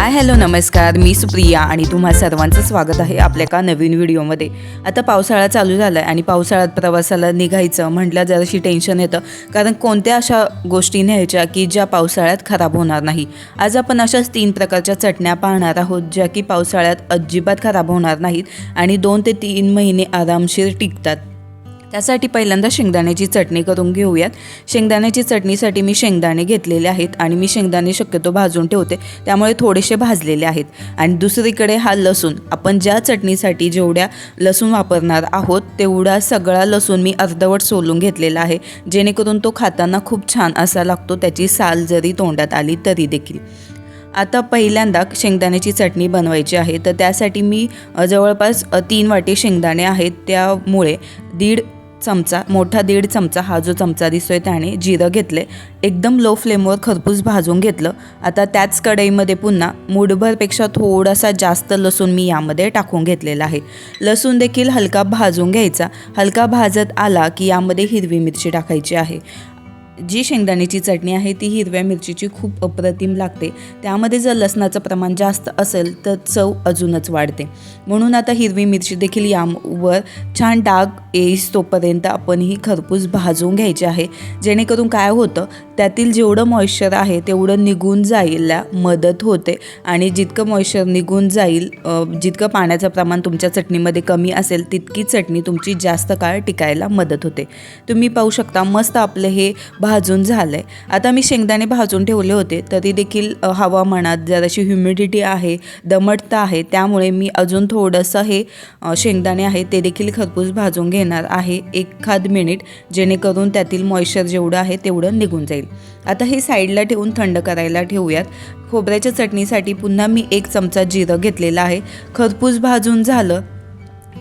Hi hello नमस्कार. मी सुप्रिया आणि तुम्हा सर्वांचं स्वागत आहे आपल्या का नवीन व्हिडिओमध्ये. आता पावसाळा चालू झाला आहे आणि पावसाळ्यात प्रवासाला निघायचं म्हटलं जराशी टेन्शन येतं. कारण कोणत्या अशा गोष्टी न्यायच्या की ज्या पावसाळ्यात खराब होणार नाही? आज आपण अशाच तीन प्रकारच्या चटण्या पाहणार आहोत ज्या की पावसाळ्यात अजिबात खराब होणार नाहीत आणि दोन ते तीन महिने आरामशीर टिकतात. त्यासाठी पहिल्यांदा शेंगदाण्याची चटणी करून घेऊयात. शेंगदाण्याची चटणीसाठी मी शेंगदाणे घेतलेले आहेत आणि मी शेंगदाणे शक्यतो भाजून ठेवते. त्यामुळे थोडेसे भाजलेले आहेत. आणि दुसरीकडे हा लसूण. आपण ज्या चटणीसाठी जेवढ्या लसूण वापरणार आहोत तेवढा सगळा लसूण मी अर्धवट सोलून घेतलेला आहे. जेणेकरून तो खाताना खूप छान असा लागतो. त्याची साल जरी तोंडात आली तरी देखील. आता पहिल्यांदा शेंगदाण्याची चटणी बनवायची आहे. तर त्यासाठी मी जवळपास तीन वाटी शेंगदाणे आहेत. त्यामुळे दीड चमचा मोठा दीड चमचा हा जो चमचा दिसतोय त्याने जिरं घेतले. एकदम लो फ्लेमवर खरपूस भाजून घेतलं. आता त्याच कढईमध्ये पुन्हा मूठभरपेक्षा थोडासा जास्त लसूण मी यामध्ये टाकून घेतलेला आहे. लसूण देखील हलका भाजून घ्यायचा. हलका भाजत आला की यामध्ये हिरवी मिरची टाकायची आहे. जी शेंगदाण्याची चटणी आहे ती हिरव्या मिरचीची खूप अप्रतिम लागते. त्यामध्ये जर लसणाचं प्रमाण जास्त असेल तर चव अजूनच वाढते. म्हणून आता हिरवी मिरची देखील यावर छान डाग येईस तोपर्यंत आपण ही खरपूस भाजून घ्यायची आहे. जेणेकरून काय होतं त्यातील जेवढं मॉइश्चर आहे तेवढं निघून जायला मदत होते. आणि जितकं मॉइश्चर निघून जाईल जितकं पाण्याचं प्रमाण तुमच्या चटणीमध्ये कमी असेल तितकी चटणी तुमची जास्त काळ टिकायला मदत होते. तुम्ही पाहू शकता मस्त आपलं हे भाजून झालं आहे आता मी शेंगदाणे भाजून ठेवले होते तरी देखील हवामानात जराशी ह्युमिडिटी आहे दमटता आहे त्यामुळे मी अजून थोडंसं हे शेंगदाणे आहे ते देखील खरपूस भाजून घेणार आहे एखाद मिनिट जेणेकरून त्यातील मॉइश्चर जेवढं आहे तेवढं निघून जाईल. आता हे साईडला ठेवून थंड करायला ठेवूयात. खोबऱ्याच्या चटणीसाठी पुन्हा मी एक चमचा जिरं घेतलेला आहे. खरपूस भाजून झालं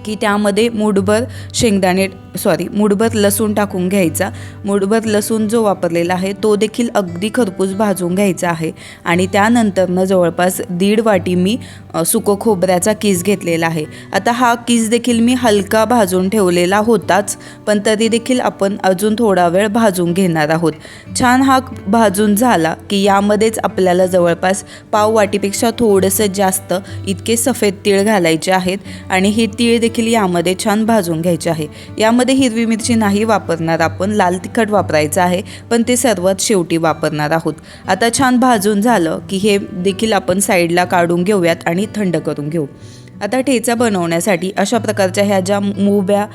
की त्यामध्ये मूठभर शेंगदाणे सॉरी मुठभर लसूण टाकून घ्यायचा. मुठभर लसूण जो वापरलेला आहे तो देखील अगदी खरपूस भाजून घ्यायचा आहे. आणि त्यानंतरनं जवळपास दीड वाटी मी सुको सुकं खोबऱ्याचा किस घेतलेला आहे. आता हा किस देखील मी हलका भाजून ठेवलेला होताच पण तरी देखील आपण अजून थोडा वेळ भाजून घेणार आहोत. छान हा भाजून झाला की यामध्येच आपल्याला जवळपास पाव वाटीपेक्षा थोडंसं जास्त इतके सफेद तीळ घालायचे आहेत. आणि हे तीळ देखील यामध्ये छान भाजून घ्यायचे आहे. यामध्ये हिरवी मिरची नाही वापरणार. आपण लाल तिखट वापरायचं आहे पण ते सर्वात शेवटी वापरणार आहोत. आता छान भाजून झालं की हे देखील आपण साईडला काढून घेऊयात आणि थंड करून घेऊ. आता ठेचा बनवण्यासाठी अशा प्रकारच्या ह्या ज्या मुव्या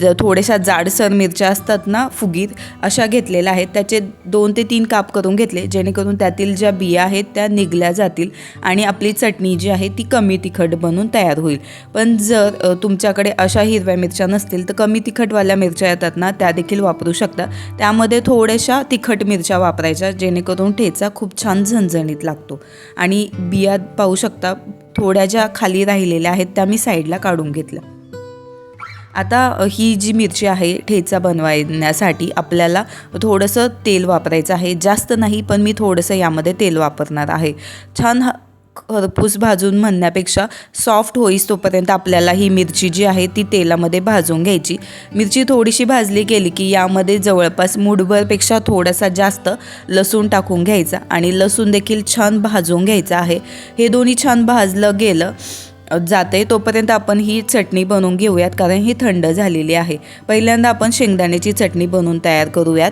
ज थोड्याशा जाडसर मिरच्या असतात ना फुगीर अशा घेतलेल्या आहेत. त्याचे दोन ते तीन काप करून घेतले जेणेकरून त्यातील ज्या बिया आहेत त्या निघल्या जातील आणि आपली चटणी जी आहे ती कमी तिखट बनून तयार होईल. पण जर तुमच्याकडे अशा हिरव्या मिरच्या नसतील तर कमी तिखटवाल्या मिरच्या येतात ना त्या देखील वापरू शकता. त्यामध्ये थोड्याशा तिखट मिरच्या वापरायच्या जेणेकरून ठेचा खूप छान झणझणीत लागतो. आणि बिया पाहू शकता थोड्या ज्या खाली राहिलेल्या आहेत त्या मी साईडला काढून घेतल्या. आता ही जी मिरची आहे ठेचा बनवण्यासाठी आपल्याला थोडंसं तेल वापरायचं आहे. जास्त नाही पण मी थोडंसं यामध्ये तेल वापरणार आहे. छान खरपूस भाजून म्हणण्यापेक्षा सॉफ्ट होईस तोपर्यंत आपल्याला ही मिरची जी आहे ती तेलामध्ये भाजून घ्यायची. मिरची थोडीशी भाजली गेली की यामध्ये जवळपास मुठभरपेक्षा थोडासा जास्त लसूण टाकून घ्यायचा आणि लसूण देखील छान भाजून घ्यायचं आहे. हे दोन्ही छान भाजलं गेलं जाते तोपर्यंत आपण ही चटणी बनवून घेऊयात कारण ही थंड झालेली आहे. पहिल्यांदा आपण शेंगदाण्याची चटणी बनवून तयार करूयात.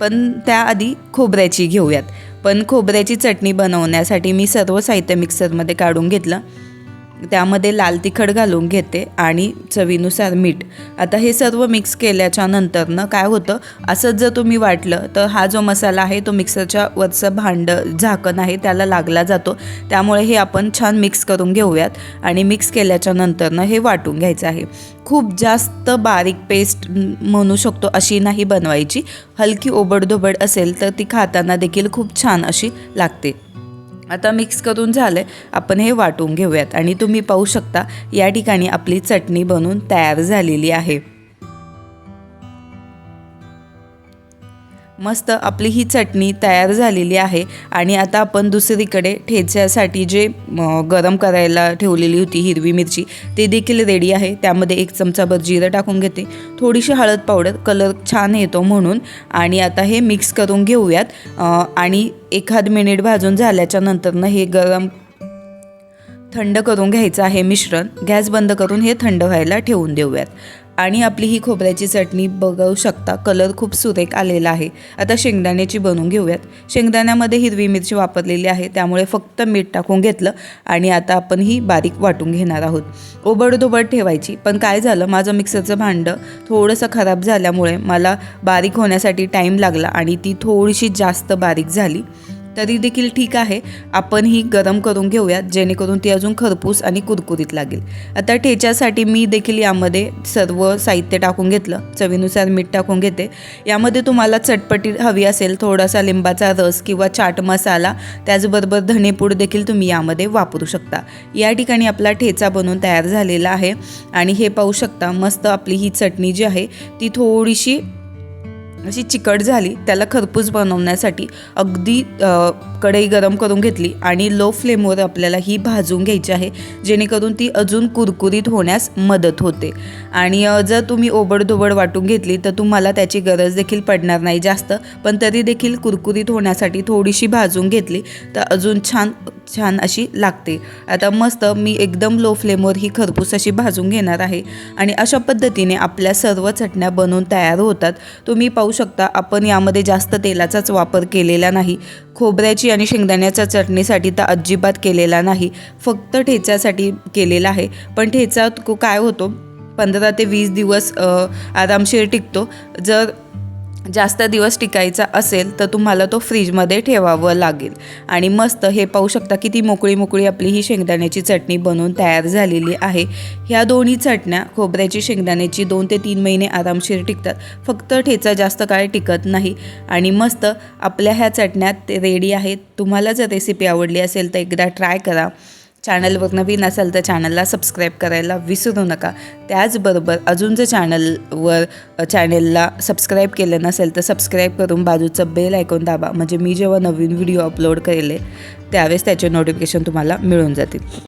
पण त्याआधी खोबऱ्याची घेऊयात. पण खोबऱ्याची चटणी बनवण्यासाठी मी सर्व साहित्य मिक्सरमध्ये काढून घेतलं. त्यामध्ये लाल तिखट घालून घेते आणि चवीनुसार मीठ. आता हे सर्व मिक्स केल्याच्या नंतरनं काय होतं? असंच जर तुम्ही वाटलं तर हा जो मसाला आहे तो मिक्सरच्या वरचं भांडं झाकण आहे त्याला लागला जातो. त्यामुळे हे आपण छान मिक्स करून घेऊयात आणि मिक्स केल्याच्या नंतरनं हे वाटून घ्यायचं आहे. खूप जास्त बारीक पेस्ट म्हणू शकतो अशी नाही बनवायची. हलकी ओबडधोबड असेल तर ती खाताना देखील खूप छान अशी लागते. आता मिक्स करून झालं आपण हे वाटून घेऊयात. आणि तुम्ही पाहू शकता या ठिकाणी आपली चटणी बनून तयार झालेली आहे. मस्त आपली ही चटणी तयार झालेली आहे. आणि आता आपण दुसरीकडे ठेच्यासाठी जे गरम करायला ठेवलेली होती हिरवी मिरची ते देखील रेडी आहे. त्यामध्ये एक चमचाभर जिरं टाकून घेते. थोडीशी हळद पावडर कलर छान येतो म्हणून. आणि आता हे मिक्स करून घेऊयात. आणि एखाद मिनिट भाजून झाल्याच्या नंतरनं हे गरम थंड करून घ्यायचं आहे मिश्रण. गॅस बंद करून हे थंड व्हायला ठेवून देऊयात. आणि आपली ही खोबऱ्याची चटणी बघू शकता. कलर खूप सुरेख आलेला आहे. आता शेंगदाण्याची बनवून घेऊयात. शेंगदाण्यामध्ये हिरवी मिरची वापरलेली आहे. त्यामुळे फक्त मीठ टाकून घेतलं आणि आता आपण ही बारीक वाटून घेणार आहोत. ओबडधोबड ठेवायची. पण काय झालं? माझं मिक्सरचं भांडं थोडंसं खराब झाल्यामुळे मला बारीक होण्यासाठी टाईम लागला आणि ती थोडीशी जास्त बारीक झाली. तरी देखील ठीक आहे. आपण ही गरम करून घेऊयात जेणेकरून ती अजून खरपूस आणि कुरकुरीत लागेल. आता ठेच्यासाठी मी देखील यामध्ये सर्व साहित्य टाकून घेतलं. चवीनुसार मीठ टाकून घेते. यामध्ये तुम्हाला चटपटी हवी असेल थोडासा लिंबाचा रस किंवा चाट मसाला त्याचबरोबर धणेपूड देखील तुम्ही यामध्ये वापरू शकता. या ठिकाणी आपला ठेचा बनवून तयार झालेला आहे. आणि हे पाहू शकता मस्त आपली ही चटणी जी आहे ती थोडीशी अशी चिकट झाली त्याला खरपूस बनवण्यासाठी अगदी कढई गरम करून घेतली आणि लो फ्लेमवर आपल्याला ही भाजून घ्यायची आहे जेणेकरून ती अजून कुरकुरीत होण्यास मदत होते. आणि जर तुम्ही ओबडधोबड वाटून घेतली तर तुम्हाला त्याची गरज देखील पडणार नाही जास्त पण तरी देखील कुरकुरीत होण्यासाठी थोडीशी भाजून घेतली तर अजून छान छान अशी लागते. आता मस्त मी एकदम लो फ्लेमवर ही खरपूस अशी भाजून घेणार आहे. आणि अशा पद्धतीने आपल्या सर्व चटण्या बनवून तयार होतात. तुम्ही पाहू शकता. आपण यामध्ये जास्त तेलाचाच वापर केलेला नाही. खोबऱ्याची आणि शेंगदाण्याच्या चटणीसाठी तर अजिबात केलेला नाही. फक्त ठेच्यासाठी केलेला आहे. पण ठेचा को- काय होतो? पंधरा ते वीस दिवस आरामशीर टिकतो. जर जास्त दिवस टिकायचा असेल तर तुम्हाला तो फ्रीजमध्ये ठेवावं लागेल. आणि मस्त हे पाहू शकता किती मोकळी मोकळी आपली ही शेंगदाण्याची चटणी बनवून तयार झालेली आहे. ह्या दोन्ही चटण्या खोबऱ्याची शेंगदाण्याची दोन ते तीन महिने आरामशीर टिकतात. फक्त ठेचा जास्त काळ टिकत नाही. आणि मस्त आपल्या ह्या चटण्यात ते रेडी आहेत. तुम्हाला जर रेसिपी आवडली असेल तर एकदा ट्राय करा. चॅनलवर नवीन असाल तर चॅनलला सबस्क्राईब करायला विसरू नका. त्याचबरोबर अजून जर चॅनलवर चॅनलला सबस्क्राईब केलं नसेल तर सबस्क्राईब करून बाजूचं बेल ऐकून दाबा. म्हणजे मी जेव्हा नवीन व्हिडिओ अपलोड केले त्यावेळेस त्याचे नोटिफिकेशन तुम्हाला मिळून जातील.